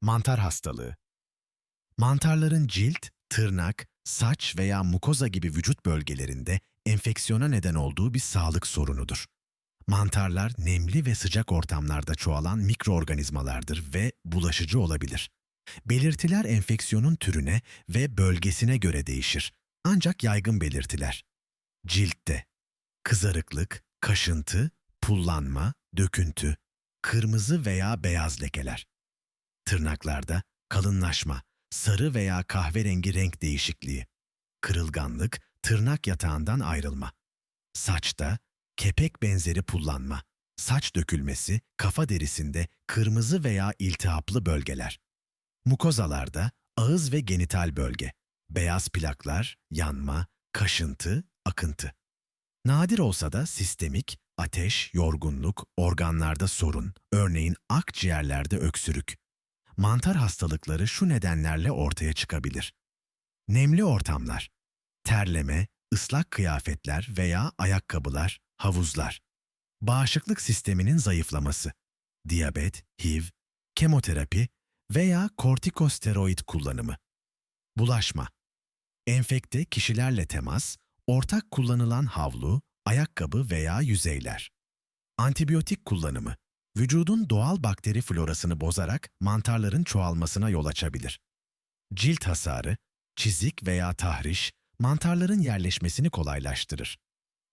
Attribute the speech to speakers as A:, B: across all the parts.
A: Mantar hastalığı. Mantarların cilt, tırnak, saç veya mukoza gibi vücut bölgelerinde enfeksiyona neden olduğu bir sağlık sorunudur. Mantarlar nemli ve sıcak ortamlarda çoğalan mikroorganizmalardır ve bulaşıcı olabilir. Belirtiler enfeksiyonun türüne ve bölgesine göre değişir. Ancak yaygın belirtiler. Ciltte kızarıklık, kaşıntı, pullanma, döküntü, kırmızı veya beyaz lekeler. Tırnaklarda kalınlaşma, sarı veya kahverengi renk değişikliği, kırılganlık, tırnak yatağından ayrılma. Saçta kepek benzeri pullanma, saç dökülmesi, kafa derisinde kırmızı veya iltihaplı bölgeler. Mukozalarda ağız ve genital bölge, beyaz plaklar, yanma, kaşıntı, akıntı. Nadir olsa da sistemik, ateş, yorgunluk, organlarda sorun, örneğin akciğerlerde öksürük. Mantar hastalıkları şu nedenlerle ortaya çıkabilir. Nemli ortamlar, terleme, ıslak kıyafetler veya ayakkabılar, havuzlar. Bağışıklık sisteminin zayıflaması, diyabet, HIV, kemoterapi veya kortikosteroid kullanımı. Bulaşma, enfekte kişilerle temas, ortak kullanılan havlu, ayakkabı veya yüzeyler. Antibiyotik kullanımı, vücudun doğal bakteri florasını bozarak mantarların çoğalmasına yol açabilir. Cilt hasarı, çizik veya tahriş, mantarların yerleşmesini kolaylaştırır.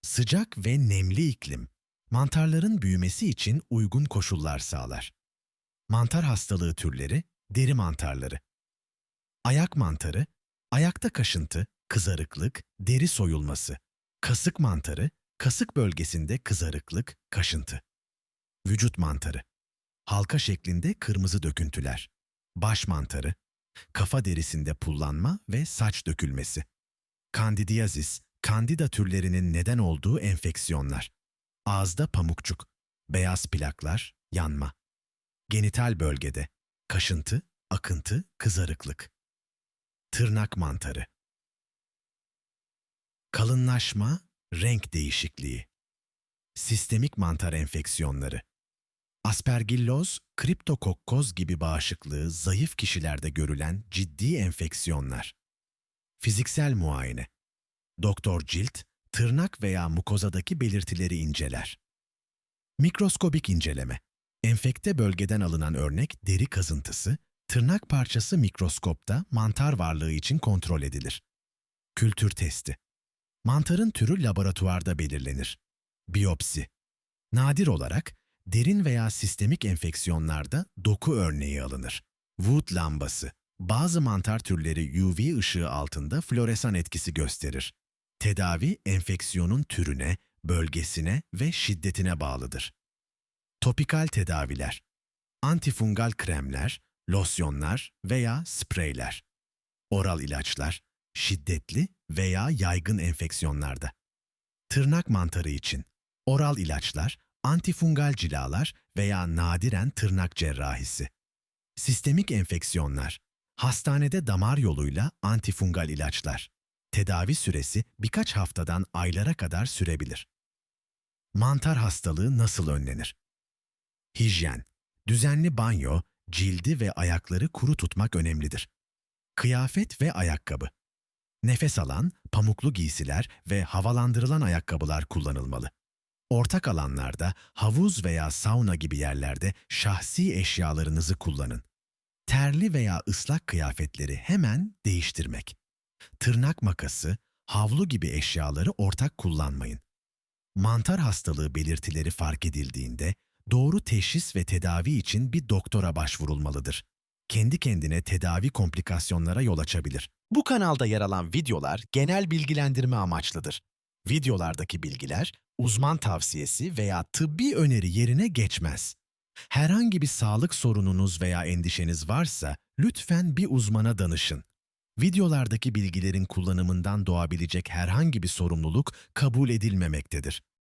A: Sıcak ve nemli iklim, mantarların büyümesi için uygun koşullar sağlar. Mantar hastalığı türleri, deri mantarları. Ayak mantarı, ayakta kaşıntı, kızarıklık, deri soyulması. Kasık mantarı, kasık bölgesinde kızarıklık, kaşıntı. Vücut mantarı, halka şeklinde kırmızı döküntüler. Baş mantarı, kafa derisinde pullanma ve saç dökülmesi. Kandidiyazis, kandida türlerinin neden olduğu enfeksiyonlar. Ağızda pamukçuk, beyaz plaklar, yanma. Genital bölgede, kaşıntı, akıntı, kızarıklık. Tırnak mantarı. Kalınlaşma, renk değişikliği. Sistemik mantar enfeksiyonları. Aspergilloz, kriptokokkoz gibi bağışıklığı zayıf kişilerde görülen ciddi enfeksiyonlar. Fiziksel muayene. Doktor cilt, tırnak veya mukozadaki belirtileri inceler. Mikroskobik inceleme. Enfekte bölgeden alınan örnek deri kazıntısı, tırnak parçası mikroskopta mantar varlığı için kontrol edilir. Kültür testi. Mantarın türü laboratuvarda belirlenir. Biyopsi. Nadir olarak derin veya sistemik enfeksiyonlarda doku örneği alınır. Wood lambası. Bazı mantar türleri UV ışığı altında floresan etkisi gösterir. Tedavi enfeksiyonun türüne, bölgesine ve şiddetine bağlıdır. Topikal tedaviler. Antifungal kremler, losyonlar veya spreyler. Oral ilaçlar, şiddetli veya yaygın enfeksiyonlarda. Tırnak mantarı için oral ilaçlar, antifungal cilalar veya nadiren tırnak cerrahisi. Sistemik enfeksiyonlar, hastanede damar yoluyla antifungal ilaçlar. Tedavi süresi birkaç haftadan aylara kadar sürebilir. Mantar hastalığı nasıl önlenir? Hijyen, düzenli banyo, cildi ve ayakları kuru tutmak önemlidir. Kıyafet ve ayakkabı. Nefes alan, pamuklu giysiler ve havalandırılan ayakkabılar kullanılmalı. Ortak alanlarda, havuz veya sauna gibi yerlerde şahsi eşyalarınızı kullanın. Terli veya ıslak kıyafetleri hemen değiştirmek. Tırnak makası, havlu gibi eşyaları ortak kullanmayın. Mantar hastalığı belirtileri fark edildiğinde doğru teşhis ve tedavi için bir doktora başvurulmalıdır. Kendi kendine tedavi komplikasyonlara yol açabilir. Bu kanalda yer alan videolar genel bilgilendirme amaçlıdır. Videolardaki bilgiler uzman tavsiyesi veya tıbbi öneri yerine geçmez. Herhangi bir sağlık sorununuz veya endişeniz varsa lütfen bir uzmana danışın. Videolardaki bilgilerin kullanımından doğabilecek herhangi bir sorumluluk kabul edilmemektedir.